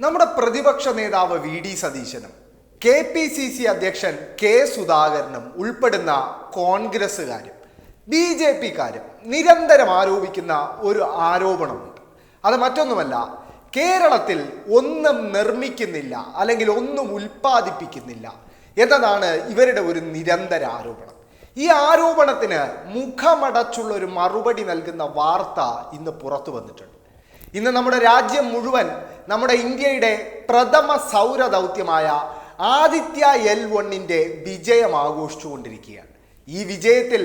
നമ്മുടെ പ്രതിപക്ഷ നേതാവ് വി ഡി സതീശനും കെ പി സി സി അധ്യക്ഷൻ കെ സുധാകരനും ഉൾപ്പെടുന്ന കോൺഗ്രസ്സുകാരും ബി ജെ പിക്കാരും നിരന്തരം ആരോപിക്കുന്ന ഒരു ആരോപണമുണ്ട്. അത് മറ്റൊന്നുമല്ല കേരളത്തിൽ ഒന്നും നിർമ്മിക്കുന്നില്ല അല്ലെങ്കിൽ ഒന്നും ഉൽപ്പാദിപ്പിക്കുന്നില്ല എന്നതാണ് ഇവരുടെ ഒരു നിരന്തര ആരോപണം. ഈ ആരോപണത്തിന് മുഖമടച്ചുള്ള ഒരു മറുപടി നൽകുന്ന വാർത്ത ഇന്ന് പുറത്തു വന്നിട്ടുണ്ട്. ഇന്ന് നമ്മുടെ രാജ്യം മുഴുവൻ നമ്മുടെ ഇന്ത്യയുടെ പ്രഥമ സൗര ദൗത്യമായ ആദിത്യ എൽ വണ്ണിന്റെ വിജയം ആഘോഷിച്ചുകൊണ്ടിരിക്കുകയാണ്. ഈ വിജയത്തിൽ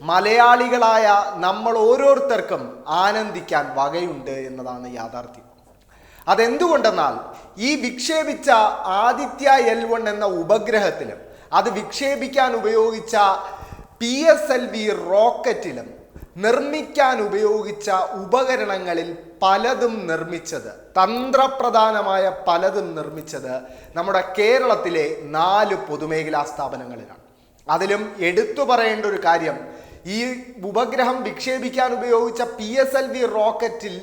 മലയാളികളായ നമ്മൾ ഓരോരുത്തർക്കും ആനന്ദിക്കാൻ വകയുണ്ട് എന്നതാണ് യാഥാർത്ഥ്യം. അതെന്തുകൊണ്ടെന്നാൽ ഈ വിക്ഷേപിച്ച ആദിത്യ എൽ വൺ എന്ന ഉപഗ്രഹത്തിലും അത് വിക്ഷേപിക്കാൻ ഉപയോഗിച്ച പി എസ് എൽ വി റോക്കറ്റിലും നിർമ്മിക്കാൻ ഉപയോഗിച്ച ഉപകരണങ്ങളിൽ പലതും നിർമ്മിച്ചത് തന്ത്രപ്രധാനമായ പലതും നിർമ്മിച്ചത് നമ്മുടെ കേരളത്തിലെ നാല് പൊതുമേഖലാ സ്ഥാപനങ്ങളിലാണ്. അതിലും എടുത്തു പറയേണ്ട ഒരു കാര്യം ഈ ഉപഗ്രഹം വിക്ഷേപിക്കാൻ ഉപയോഗിച്ച പി എസ് എൽ വി റോക്കറ്റിൽ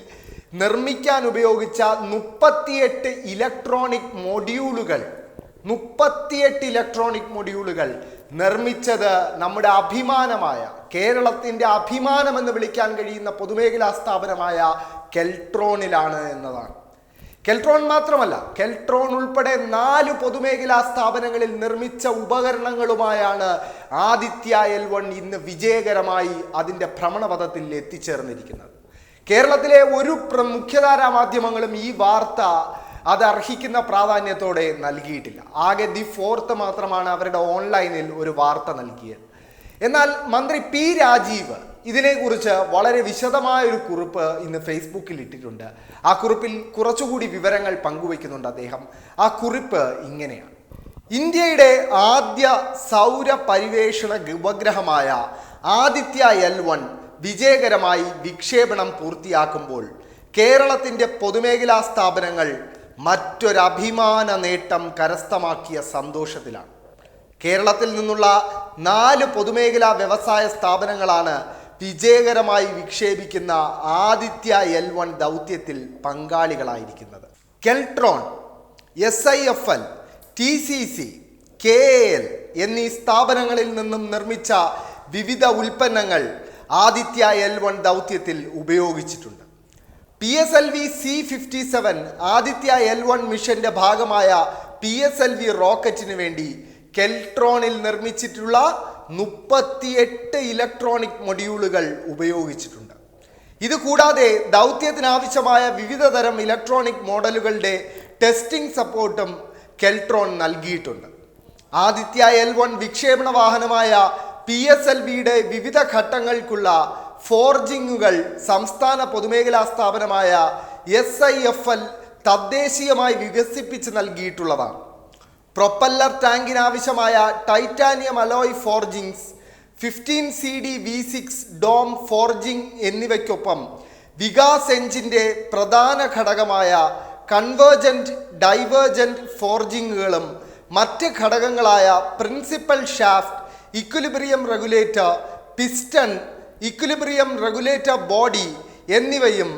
നിർമ്മിക്കാൻ ഉപയോഗിച്ച മുപ്പത്തിയെട്ട് ഇലക്ട്രോണിക് മൊഡ്യൂളുകൾ മുപ്പത്തിയെട്ട് ഇലക്ട്രോണിക് മൊഡ്യൂളുകൾ നിർമ്മിച്ചത് നമ്മുടെ അഭിമാനമായ കേരളത്തിന്റെ അഭിമാനം എന്ന് വിളിക്കാൻ കഴിയുന്ന പൊതുമേഖലാ സ്ഥാപനമായ കെൽട്രോണിലാണ് എന്നതാണ്. കെൽട്രോൺ മാത്രമല്ല കെൽട്രോൺ ഉൾപ്പെടെ നാല് പൊതുമേഖലാ സ്ഥാപനങ്ങളിൽ നിർമ്മിച്ച ഉപകരണങ്ങളുമായാണ് ആദിത്യ എൽ വൺ ഇന്ന് വിജയകരമായി അതിന്റെ ഭ്രമണപഥത്തിൽ എത്തിച്ചേർന്നിരിക്കുന്നത്. കേരളത്തിലെ ഒരു മുഖ്യധാരാ മാധ്യമങ്ങളും ഈ വാർത്ത അത് അർഹിക്കുന്ന പ്രാധാന്യത്തോടെ നൽകിയിട്ടില്ല. ആകെ ദി ഫോർത്ത് മാത്രമാണ് അവരുടെ ഓൺലൈനിൽ ഒരു വാർത്ത നൽകിയത്. എന്നാൽ മന്ത്രി പി രാജീവ് ഇതിനെക്കുറിച്ച് വളരെ വിശദമായ ഒരു കുറിപ്പ് ഇന്ന് ഫേസ്ബുക്കിൽ ഇട്ടിട്ടുണ്ട്. ആ കുറിപ്പിൽ കുറച്ചുകൂടി വിവരങ്ങൾ പങ്കുവയ്ക്കുന്നുണ്ട് അദ്ദേഹം. ആ കുറിപ്പ് ഇങ്ങനെയാണ്. ഇന്ത്യയുടെ ആദ്യ സൗര പരിവേഷണ ഉപഗ്രഹമായ ആദിത്യ എൽ വൺ വിജയകരമായി വിക്ഷേപണം പൂർത്തിയാക്കുമ്പോൾ കേരളത്തിന്റെ പൊതുമേഖലാ സ്ഥാപനങ്ങൾ മറ്റൊരു അഭിമാന നേട്ടം കരസ്ഥമാക്കിയ സന്തോഷത്തിലാണ്. കേരളത്തിൽ നിന്നുള്ള നാല് പൊതുമേഖലാ വ്യവസായ സ്ഥാപനങ്ങളാണ് വിജയകരമായി വിക്ഷേപിക്കുന്ന ആദിത്യ എൽ വൺ ദൗത്യത്തിൽ പങ്കാളികളായിരിക്കുന്നത്. Keltron S I F L T C C K L എന്നീ സ്ഥാപനങ്ങളിൽ നിന്നും നിർമ്മിച്ച വിവിധ ഉൽപ്പന്നങ്ങൾ ആദിത്യ എൽ വൺ ദൗത്യത്തിൽ ഉപയോഗിച്ചിട്ടുണ്ട്. P S L V C fifty seven Aditya L one മിഷന്റെ ഭാഗമായ പി എസ് എൽ വി റോക്കറ്റിന് വേണ്ടി കെൽട്രോണിൽ നിർമ്മിച്ചിട്ടുള്ള മുപ്പത്തിയെട്ട് ഇലക്ട്രോണിക് മൊഡ്യൂളുകൾ ഉപയോഗിച്ചിട്ടുണ്ട്. ഇത് കൂടാതെ ദൗത്യത്തിനാവശ്യമായ വിവിധ തരം ഇലക്ട്രോണിക് മോഡലുകളുടെ ടെസ്റ്റിംഗ് സപ്പോർട്ടും കെൽട്രോൺ നൽകിയിട്ടുണ്ട്. ആദിത്യ എൽ വൺ വിക്ഷേപണ വാഹനമായ പി എസ് എൽ വിയുടെ വിവിധ ഘട്ടങ്ങൾക്കുള്ള ഫോർജിങ്ങുകൾ സംസ്ഥാന പൊതുമേഖലാ സ്ഥാപനമായ എസ് ഐ എഫ് എൽ തദ്ദേശീയമായി വികസിപ്പിച്ച് നൽകിയിട്ടുള്ളതാണ്. Propeller ടാങ്കിനാവശ്യമായ titanium alloy forgings fifteen C D V six dome forging എന്നിവയ്ക്കൊപ്പം വികാസ് എഞ്ചിന്റെ പ്രധാന ഘടകമായ കൺവേർജന്റ് ഡൈവേർജന്റ് ഫോർജിങ്ങുകളും മറ്റ് ഘടകങ്ങളായ principal shaft equilibrium regulator piston equilibrium regulator body എന്നിവയും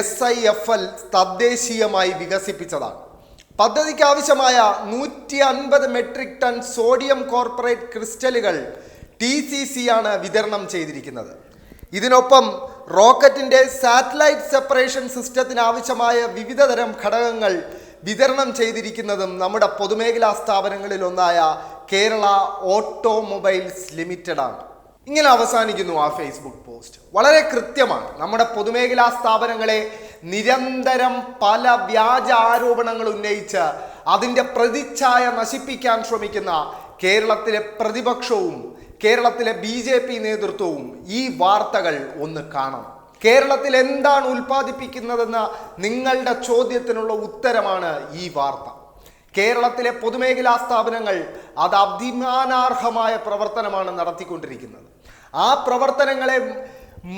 എസ് ഐ എഫ് എൽ തദ്ദേശീയമായി വികസിപ്പിച്ചതാണ്. പദ്ധതിക്ക് ആവശ്യമായ നൂറ്റി അൻപത് മെട്രിക് ടൺ സോഡിയം കോർപ്പറേറ്റ് ക്രിസ്റ്റലുകൾ ടി സി സി ആണ് വിതരണം ചെയ്തിരിക്കുന്നത്. ഇതിനൊപ്പം റോക്കറ്റിന്റെ സാറ്റലൈറ്റ് സെപ്പറേഷൻ സിസ്റ്റത്തിന് ആവശ്യമായ വിവിധ തരം ഘടകങ്ങൾ വിതരണം ചെയ്തിരിക്കുന്നതും നമ്മുടെ പൊതുമേഖലാ സ്ഥാപനങ്ങളിൽ ഒന്നായ കേരള ഓട്ടോമൊബൈൽസ് ലിമിറ്റഡ് ആണ് ഇങ്ങനെ അവസാനിക്കുന്നു ആ ഫേസ്ബുക്ക് പോസ്റ്റ് വളരെ കൃത്യമാണ്. നമ്മുടെ പൊതുമേഖലാ സ്ഥാപനങ്ങളെ നിരന്തരം പല വ്യാജ ആരോപണങ്ങൾ ഉന്നയിച്ച് അതിന്റെ പ്രതിച്ഛായ നശിപ്പിക്കാൻ ശ്രമിക്കുന്ന കേരളത്തിലെ പ്രതിപക്ഷവും കേരളത്തിലെ ബി ജെ പി നേതൃത്വവും ഈ വാർത്തകൾ ഒന്ന് കാണണം. കേരളത്തിൽ എന്താണ് ഉൽപ്പാദിപ്പിക്കുന്നതെന്ന നിങ്ങളുടെ ചോദ്യത്തിനുള്ള ഉത്തരമാണ് ഈ വാർത്ത. കേരളത്തിലെ പൊതുമേഖലാ സ്ഥാപനങ്ങൾ അത് അഭിമാനാർഹമായ പ്രവർത്തനമാണ് നടത്തിക്കൊണ്ടിരിക്കുന്നത്. ആ പ്രവർത്തനങ്ങളെ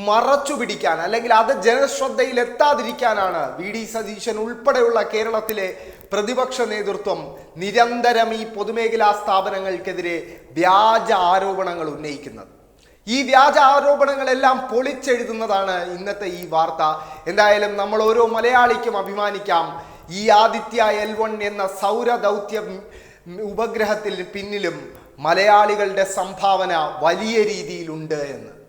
മറച്ചു പിടിക്കാൻ അല്ലെങ്കിൽ അത് ജനശ്രദ്ധയിൽ എത്താതിരിക്കാനാണ് വി ഡി സതീശൻ ഉൾപ്പെടെയുള്ള കേരളത്തിലെ പ്രതിപക്ഷ നേതൃത്വം നിരന്തരം ഈ പൊതുമേഖലാ സ്ഥാപനങ്ങൾക്കെതിരെ വ്യാജ ആരോപണങ്ങൾ ഉന്നയിക്കുന്നത്. ഈ വ്യാജ ആരോപണങ്ങളെല്ലാം പൊളിച്ചെഴുതുന്നതാണ് ഇന്നത്തെ ഈ വാർത്ത. എന്തായാലും നമ്മൾ ഓരോ മലയാളിക്കും അഭിമാനിക്കാം. ഈ ആദിത്യ എൽ വൺ എന്ന സൗരദൗത്യ ഉപഗ്രഹത്തിൽ പിന്നിലും മലയാളികളുടെ സംഭാവന വലിയ രീതിയിലുണ്ട് എന്ന്.